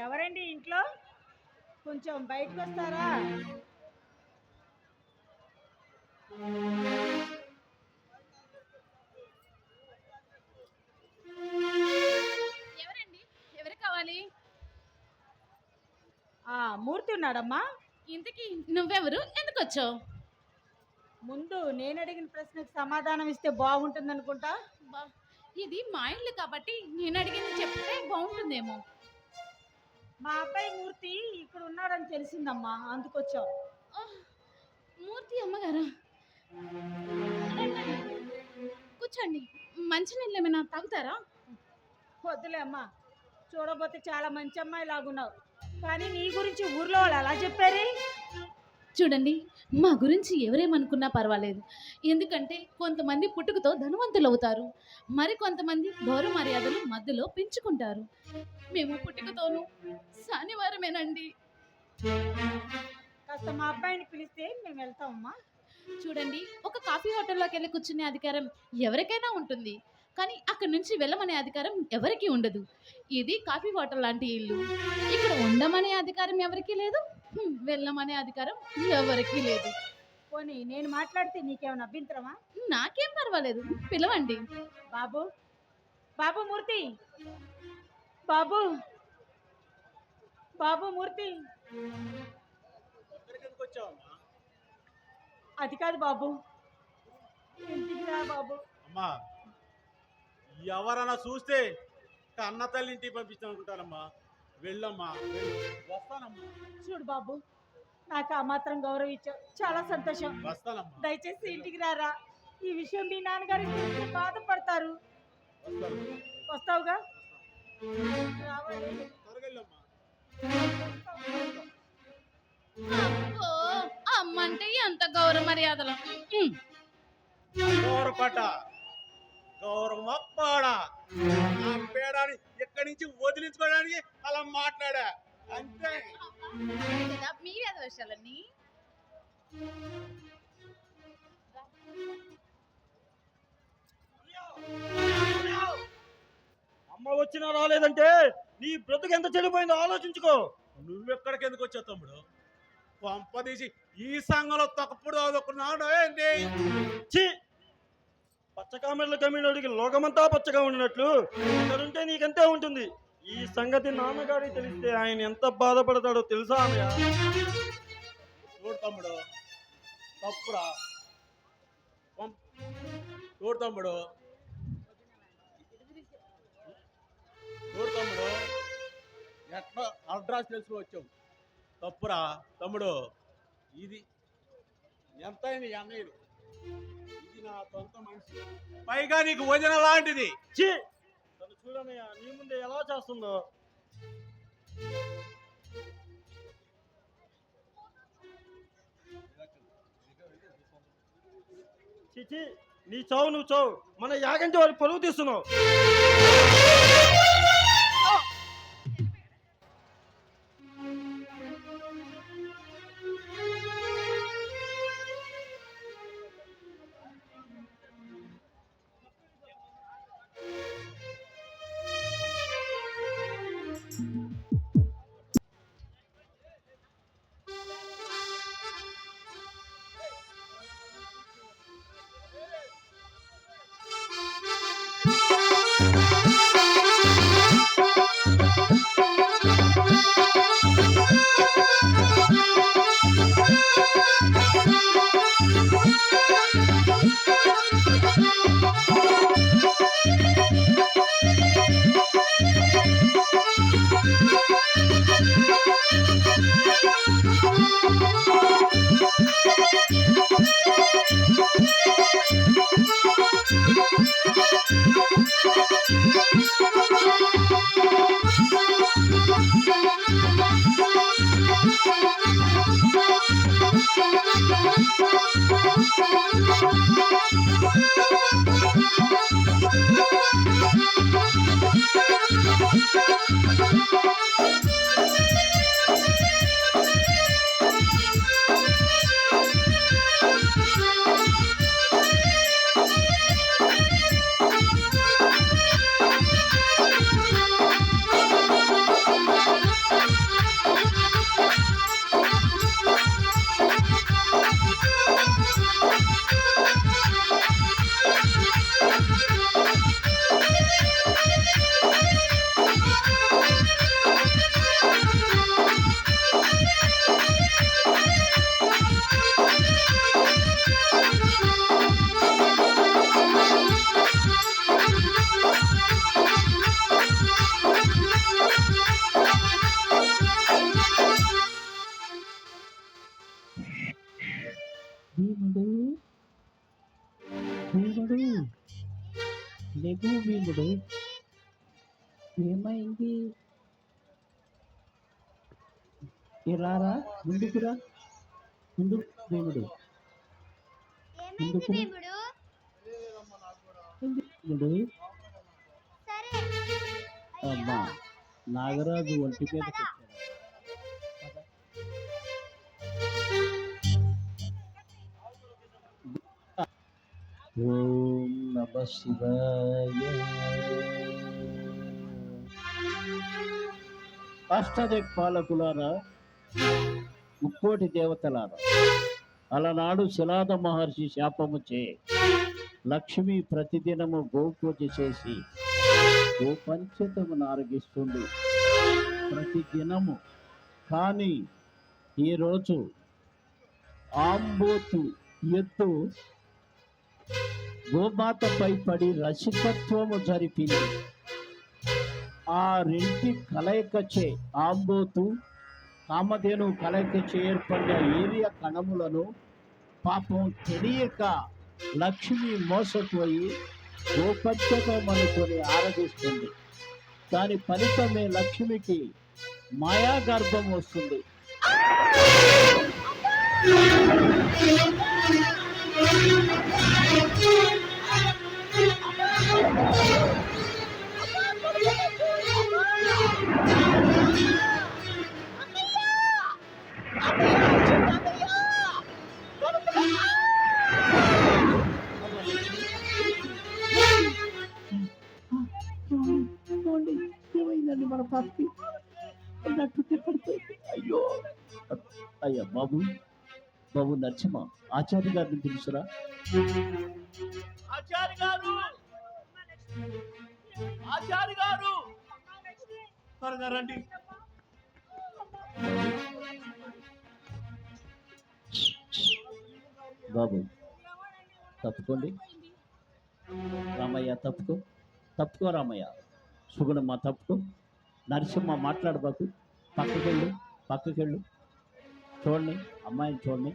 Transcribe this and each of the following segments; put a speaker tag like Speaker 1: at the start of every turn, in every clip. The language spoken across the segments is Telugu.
Speaker 1: ఎవరండి ఇంట్లో? కొంచెం బయటకు వస్తారా మూర్తి ఉన్నాడమ్మా.
Speaker 2: ఇంతకీ నువ్వెవరు? ఎందుకు వచ్చావు
Speaker 1: ముందు నేను అడిగిన ప్రశ్నకు సమాధానం ఇస్తే బాగుంటుంది అనుకుంటా
Speaker 2: ఇది మా ఇల్లు కాబట్టి నేను అడిగింది చెప్తే బాగుంటుందేమో.
Speaker 1: మా అబ్బాయి మూర్తి ఇక్కడ ఉన్నాడని తెలిసిందమ్మా అందుకొచ్చాం.
Speaker 2: మూర్తి అమ్మగారా. కూర్చోండి. మంచినీళ్ళు ఏమైనా తాగుతారా?
Speaker 1: వద్దులే అమ్మా. చూడబోతే చాలా మంచి అమ్మాయి లాగున్నావు. కానీ నీ గురించి ఊర్లో వాళ్ళు ఎలా చెప్పారు?
Speaker 2: చూడండి మా గురించి ఎవరేమనుకున్నా పర్వాలేదు. ఎందుకంటే కొంతమంది పుట్టుకతో ధనవంతులు అవుతారు మరి కొంతమంది గౌరవ మర్యాదలు మధ్యలో పెంచుకుంటారు. మేము పుట్టుకతోనూ శనివారమేనండి
Speaker 1: కాస్త మా అబ్బాయిని పిలిస్తే మేము వెళ్తామమ్మా.
Speaker 2: చూడండి ఒక కాఫీ హోటల్లోకి వెళ్ళి కూర్చునే అధికారం ఎవరికైనా ఉంటుంది. కానీ అక్కడి నుంచి వెళ్ళమనే అధికారం ఎవరికీ ఉండదు. ఇది కాఫీ హోటల్ లాంటి ఇల్లు. ఇక్కడ ఉండమనే అధికారం ఎవరికీ లేదు. వెళ్ళమనే అధికారం ఎవరికీ లేదు.
Speaker 1: పోనీ నేను మాట్లాడితే నీకేమైనా అభ్యంతరమా?
Speaker 2: నాకేం పర్వాలేదు. పిలవండి.
Speaker 1: బాబు బాబు మూర్తి. బాబు బాబు మూర్తి. అది కాదు బాబు. ఇంటికి రా బాబు.
Speaker 3: అమ్మా. ఎవరన్నా చూస్తే కన్న తల్లి ఇంటికి పంపిస్తాను అనుకుంటానమ్మా వెళ్ళమ్మా వెళ్ళు. వస్తానమ్మా.
Speaker 1: చూడు బాబు నాకు ఆ మాత్రం గౌరవం ఇచ్చావు చాలా సంతోషం.
Speaker 3: వస్తానమ్మా.
Speaker 1: దయచేసి ఇంటికి రారా. ఈ విషయం మీ నాన్నగారికి తెలిస్తే బాధపడతారు. వస్తావుగా?
Speaker 2: అమ్మంటే ఎంత గౌరవ మర్యాదలు. హ్మ్,
Speaker 3: గౌరవపడ్డ గౌరవమప్పాడ ఆ పేడాన్ని ఎక్కడి నుంచి వదిలించుకోవడానికి అలా మాట్లాడా? అంతే.
Speaker 2: కదా మీ వేషాలన్నీ
Speaker 4: అమ్మ వచ్చినా రాలేదంటే నీ బ్రతుకు ఎంత చెడిపోయిందో ఆలోచించుకో.
Speaker 3: నువ్వెక్కడికి ఎందుకు వచ్చావు తమ్ముడు? పంపదీసి ఈ సంఘంలో తొక్కప్పుడు అదొకనాడు ఏంటి?
Speaker 4: ఛీ పచ్చ కమ్మినోడికి లోకమంతా పచ్చగా ఉండినట్లు ఇక్కడుంటే నీకంతే ఉంటుంది. ఈ సంగతి నాన్నగారికి తెలిస్తే ఆయన ఎంత బాధపడతాడో తెలుసా అన్నయ్య?
Speaker 3: చూడు తమ్ముడు తప్పురా. చూడు తమ్ముడు. చూడు తమ్ముడు. ఎట్లా అడ్రస్ తెలుసుకు వచ్చావు తప్పురా. తమ్ముడు ఇది ఎంత అయింది అన్నయ్యలు పైగా నీకు వదిన లాంటిది.
Speaker 4: చూడన్నయ్య నీ ముందే ఎలా చేస్తుందో. చిచి నీ చావు నువ్వు చావు. మన యాగంటి వారి పరువు తీస్తున్నావు.
Speaker 5: భీముడు భీముడు లెగు భీముడు ఏమైంది ఇలారా ముందుకురా ముందు భీముడు అమ్మా నాగరాజు ఒంటి మీద ఓం నమ శివాయ. అష్టదిక్ పాలకులారా ముక్కోటి దేవతలారా అలనాడు శిలాద మహర్షి శాపము చే లక్ష్మి ప్రతిదినము గోపూజ చేసి గోపంచతమును ఆరగిస్తుంది ప్రతి దినము కానీ ఈరోజు ఆంబోతు ఎత్తు గోమాతపై పడి రసికత్వము జరిపింది ఆ రెంటి కలయికచే ఆంబోతు కామధేను కలయికచే ఏర్పడిన ఏరియా కణములను పాపం తెలియక లక్ష్మి మోసపోయి గోపంచకం అనుకొని ఆరాధిస్తుంది. దాని ఫలితమే లక్ష్మికి మాయా గర్భం వస్తుంది. ఏమైందండి మన పాపకి ఉన్నట్టు పడిపోయింది అయ్యో అయ్యా బాబు. బాబు నరసింహ ఆచార్య గారిని తెలుసురా
Speaker 3: ఆచార్య గారు! ఆచార్య గారు! త్వరగా రండి.
Speaker 5: బాబు తప్పుకోండి. రామయ్య తప్పుకో. తప్పుకో రామయ్య. సుగుణమ్మ తప్పుకో. నరసింహ మాట్లాడబాకు. పక్కకెళ్ళు పక్కకెళ్ళు. చూడండి అమ్మాయిని చూడండి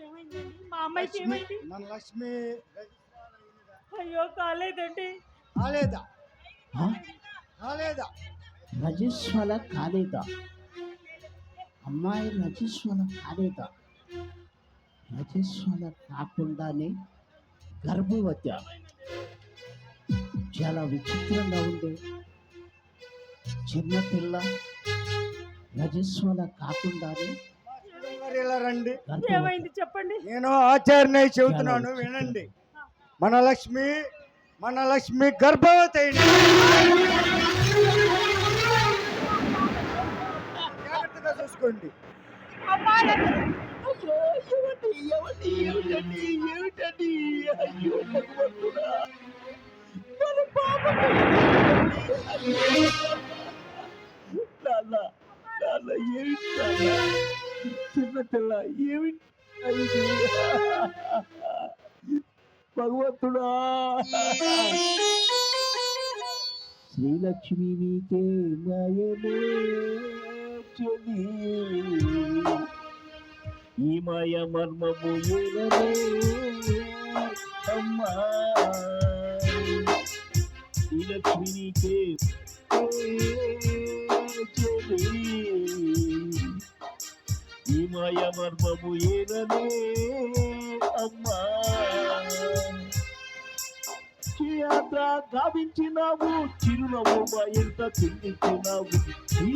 Speaker 1: ఏమైందండి మా అమ్మాయికి ఏమైంది
Speaker 6: మన లక్ష్మి
Speaker 1: అయ్యో కాలేదండి
Speaker 6: కాలేదా
Speaker 5: ఆ?
Speaker 6: కాలేదా
Speaker 5: రజస్వల కాలేదా. అమ్మాయి రజస్వల కాలేదా. రజస్వల కాకుండానే గర్భవతి. చాలా విచిత్రంగా ఉంది. చిన్నపిల్ల రజస్వల కాకుండానే
Speaker 6: రండి?
Speaker 1: ఏమైంది చెప్పండి?
Speaker 6: నేను ఆచార్య చెబుతున్నాను వినండి. మన లక్ష్మి మన లక్ష్మి గర్భవతి
Speaker 5: నాన్న చిన్న పిల్ల ఏమి భగవంతుడా. శ్రీలక్ష్మి నీకే మాయమే చెలి ఈ మాయ మర్మము ఏలనే అమ్మా. ఈ లక్ష్మినికే చెలి ఈ మాయ మర్మము ఏలనే అమ్మా. యాత్ర గావించినావు చిరునవ్వు మా ఎంత చిందించినావు. ఈ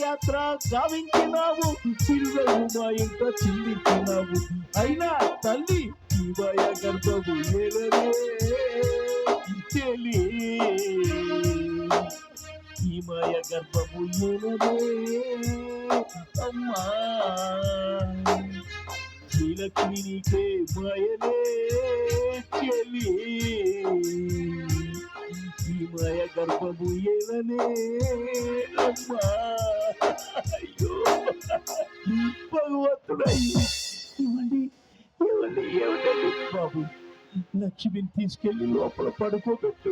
Speaker 5: యాత్ర గావించినావు చిరునవ్వు మా ఎంత చిందించినావు. అయినా తల్లి శివయ గర్భము ఏలనే చెలి గర్భము ఏలనే అమ్మా. శ్రీలక్ష్మి నీకే మయలే గర్భము ఏలనే అమ్మా. అయ్యో. భగవంతుడయ్యి. ఇవ్వండి ఇవ్వండి ఏమిటండి బాబు? లక్ష్మిని తీసుకెళ్ళి లోపల పడుకోబెట్టు.